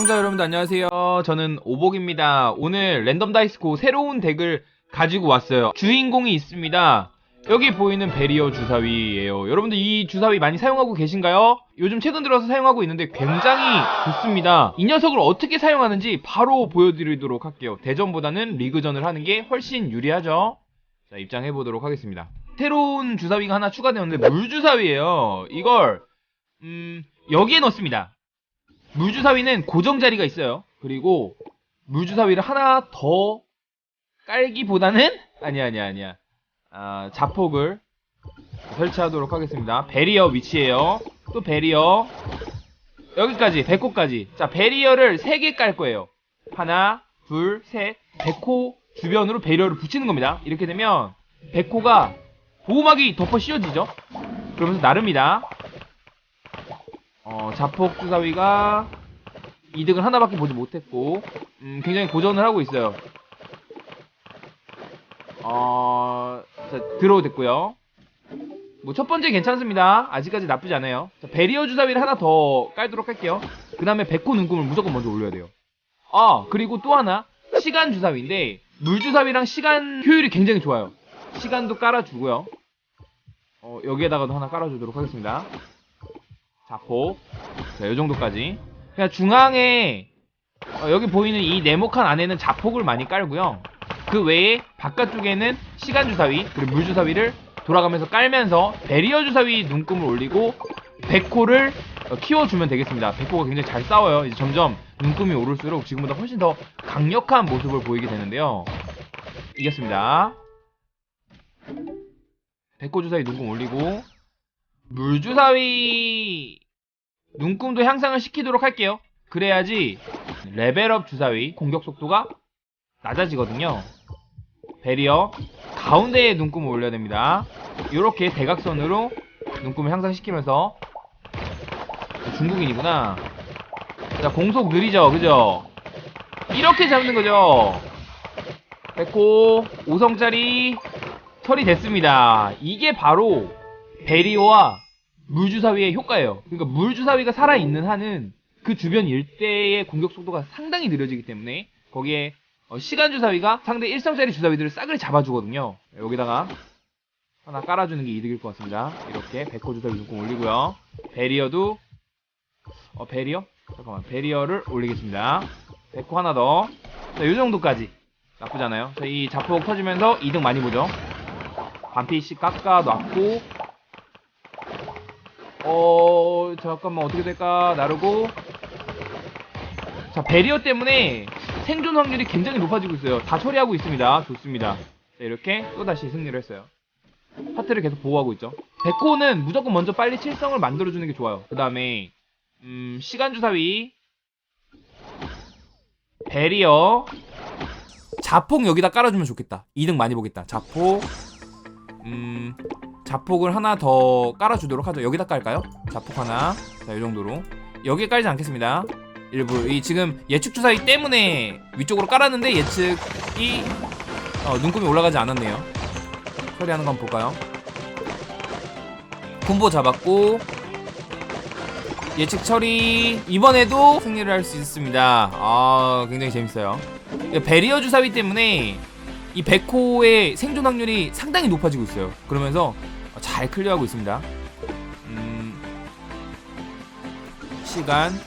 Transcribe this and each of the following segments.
시청자 여러분들 안녕하세요. 저는 오복입니다. 오늘 랜덤 다이스코 새로운 덱을 가지고 왔어요. 주인공이 있습니다. 여기 보이는 베리어 주사위예요. 여러분들 이 주사위 많이 사용하고 계신가요? 요즘 최근 들어서 사용하고 있는데 굉장히 좋습니다. 이 녀석을 어떻게 사용하는지 바로 보여드리도록 할게요. 대전보다는 리그전을 하는 게 훨씬 유리하죠. 자, 입장해 보도록 하겠습니다. 새로운 주사위가 하나 추가되었는데 물주사위예요. 이걸 음, 여기에 넣습니다. 물주사위는 고정 자리가 있어요. 그리고 물주사위를 하나 더 깔기보다는 아니야 아니야 아니야. 아, 자폭을 설치하도록 하겠습니다. 베리어 위치에요. 또 베리어 여기까지 백호까지. 자 베리어를 3개 깔 거예요. 하나, 둘, 셋. 백호 주변으로 베리어를 붙이는 겁니다. 이렇게 되면 백호가 보호막이 덮어 씌워지죠. 그러면서 나릅니다. 어, 자폭 주사위가 이득을 하나밖에 보지 못했고, 음, 굉장히 고전을 하고 있어요. 어, 자, 드로우 됐고요. 뭐, 첫 번째 괜찮습니다. 아직까지 나쁘지 않아요. 자, 베리어 주사위를 하나 더 깔도록 할게요. 그 다음에 백호 눈금을 무조건 먼저 올려야 돼요. 아, 그리고 또 하나, 시간 주사위인데, 물 주사위랑 시간 효율이 굉장히 좋아요. 시간도 깔아주고요. 어, 여기에다가도 하나 깔아주도록 하겠습니다. 자폭. 자, 요 정도까지. 그냥 중앙에, 어, 여기 보이는 이 네모칸 안에는 자폭을 많이 깔고요. 그 외에 바깥쪽에는 시간 주사위, 그리고 물 주사위를 돌아가면서 깔면서 베리어 주사위 눈금을 올리고 백호를 어, 키워주면 되겠습니다. 백호가 굉장히 잘 싸워요. 이제 점점 눈금이 오를수록 지금보다 훨씬 더 강력한 모습을 보이게 되는데요. 이겼습니다. 백호 주사위 눈금 올리고 물 주사위 눈금도 향상을 시키도록 할게요. 그래야지 레벨업 주사위 공격 속도가 낮아지거든요. 베리어 가운데에 눈금을 올려야 됩니다. 이렇게 대각선으로 눈금을 향상시키면서 중국인이구나. 자 공속 느리죠, 그죠? 이렇게 잡는 거죠. 백호 5성짜리 처리됐습니다. 이게 바로 베리어와 물주사위의 효과예요. 그러니까 물주사위가 살아있는 한은 그 주변 일대의 공격 속도가 상당히 느려지기 때문에 거기에 어, 시간 주사위가 상대 1성짜리 주사위들을 싸그리 잡아주거든요. 여기다가 하나 깔아주는 게 이득일 것 같습니다. 이렇게 백호 주사위 눈금 올리고요. 베리어도 어 베리어? 잠깐만 베리어를 올리겠습니다. 백호 하나 더. 자, 요 정도까지. 자, 이 자폭 터지면서 이득 많이 보죠. 반피씩 깎아 놨고 어 잠깐만 어떻게 될까? 나르고. 자 베리어 때문에 생존 확률이 굉장히 높아지고 있어요. 다 처리하고 있습니다. 좋습니다. 자, 이렇게 또다시 승리를 했어요. 하트를 계속 보호하고 있죠. 백호는 무조건 먼저 빨리 칠성을 만들어주는 게 좋아요. 그 다음에 음, 시간 주사위. 베리어. 자폭 여기다 깔아주면 좋겠다. 이득 많이 보겠다. 자폭. 음 자폭을 하나 더 깔아주도록 하죠. 여기다 깔까요? 자폭 하나. 자, 이 정도로. 여기에 깔지 않겠습니다. 일부 이 지금 예측 주사위 때문에 위쪽으로 깔았는데 예측이 어, 눈금이 올라가지 않았네요. 처리하는 건 볼까요? 군보 잡았고 예측 처리 이번에도 승리를 할 수 있습니다. 아 굉장히 재밌어요. 베리어 주사위 때문에 이 백호의 생존 확률이 상당히 높아지고 있어요. 그러면서 잘 클리어하고 있습니다. 음, 시간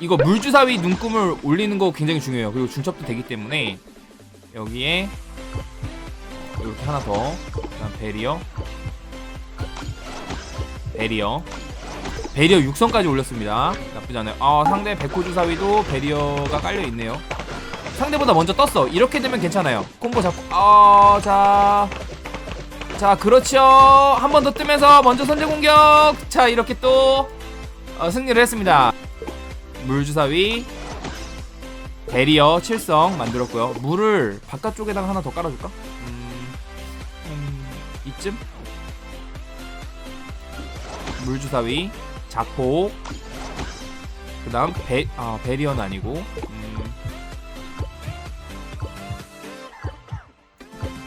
이거 물주사위 눈금을 올리는 거 굉장히 중요해요. 그리고 중첩도 되기 때문에 여기에 이렇게 하나 더 그다음 베리어 베리어 베리어 6선까지 올렸습니다. 나쁘지 않아요. 아 상대 백호 주사위도 베리어가 깔려 있네요. 상대보다 먼저 떴어. 이렇게 되면 괜찮아요. 콤보 잡고 아 자. 자, 그렇죠. 한 번 더 뜨면서 먼저 선제 공격. 자, 이렇게 또 어, 승리를 했습니다. 물주사위 베리어 7성 만들었고요. 물을 바깥쪽에다가 하나 더 깔아줄까? 음, 음, 이쯤? 물주사위 자포 그 다음 베, 아, 베리어는 아니고 음,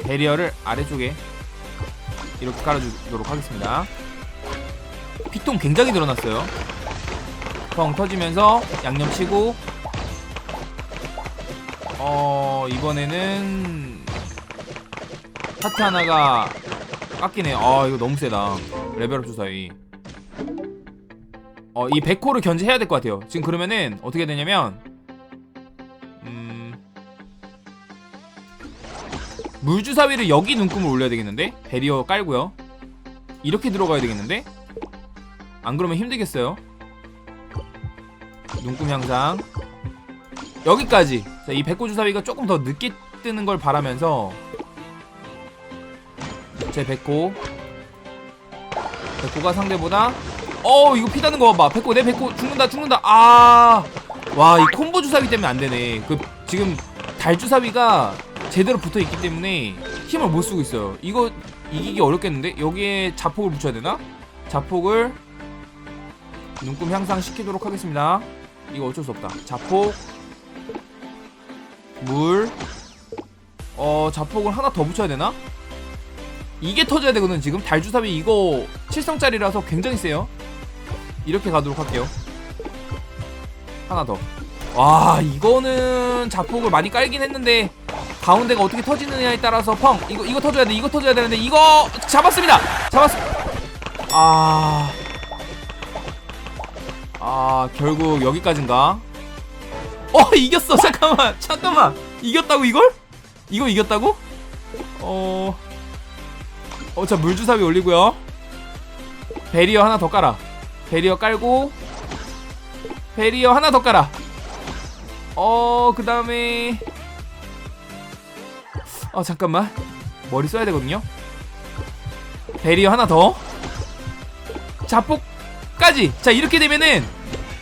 베리어를 아래쪽에 이렇게 깔아주도록 하겠습니다. 피통 굉장히 늘어났어요. 펑 터지면서 양념 치고 어 이번에는 하트 하나가 깎이네 아 이거 너무 세다 레벨업 주사위 어이 백호를 견제해야 될 것 같아요 지금 그러면은 어떻게 되냐면 물주사위를 여기 눈금을 올려야 되겠는데? 베리어 깔고요. 이렇게 들어가야 되겠는데? 안 그러면 힘들겠어요. 눈금 향상. 여기까지. 자, 이 백호 주사위가 조금 더 늦게 뜨는 걸 바라면서 제 백호. 백호가 상대보다 어 이거 피다는 거 봐봐. 백호 내 백호. 죽는다 죽는다. 아 와 이 콤보 주사위 때문에 안 되네. 그 지금 달 주사위가 제대로 붙어 있기 때문에 힘을 못 쓰고 있어요. 이거 이기기 어렵겠는데? 여기에 자폭을 붙여야 되나? 자폭을 눈금 향상 시키도록 하겠습니다. 이거 어쩔 수 없다. 자폭 물. 어, 자폭을 하나 더 붙여야 되나? 이게 터져야 되거든 지금. 달주사위 이거 7성짜리라서 굉장히 세요. 이렇게 가도록 할게요. 하나 더와 이거는 자폭을 많이 깔긴 했는데 가운데가 어떻게 터지느냐에 따라서 펑 이거 이거 터져야 돼 이거 터져야 되는데 이거 잡았습니다 잡았 아... 아 결국 여기까지인가 어 이겼어 잠깐만 잠깐만 이겼다고 이걸? 이거 이겼다고? 어... 어, 자, 물주사위 올리고요. 베리어 하나 더 깔아. 베리어 깔고, 베리어 하나 더 깔아. 어, 그 다음에, 어, 잠깐만. 머리 써야 되거든요. 베리어 하나 더. 자폭까지. 자, 이렇게 되면은,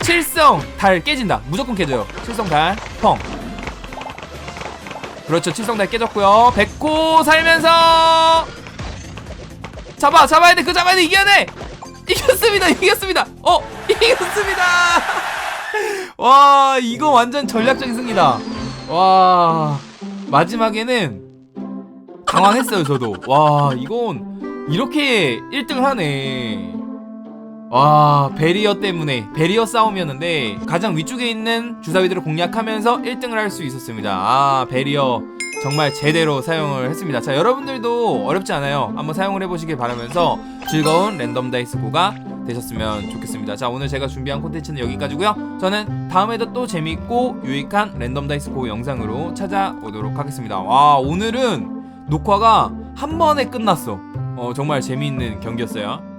칠성 달 깨진다. 무조건 깨져요. 칠성 달, 펑. 그렇죠. 칠성 달 깨졌고요. 백호 살면서, 잡아 잡아야 돼그 잡아야 돼 이겨야 돼 이겼습니다 이겼습니다 어 이겼습니다 와 이거 완전 전략적인 승리다 와 마지막에는 당황했어요 저도 와 이건 이렇게 1등을 하네 와 베리어 때문에 베리어 싸움이었는데 가장 위쪽에 있는 주사위들을 공략하면서 1등을 할 수 있었습니다 아 베리어 정말 제대로 사용을 했습니다. 자, 여러분들도 어렵지 않아요. 한번 사용을 해보시길 바라면서 즐거운 랜덤 다이스 고가 되셨으면 좋겠습니다. 자, 오늘 제가 준비한 콘텐츠는 여기까지고요. 저는 다음에도 또 재밌고 유익한 랜덤 다이스 고 영상으로 찾아오도록 하겠습니다. 와, 오늘은 녹화가 한 번에 끝났어. 어, 정말 재미있는 경기였어요.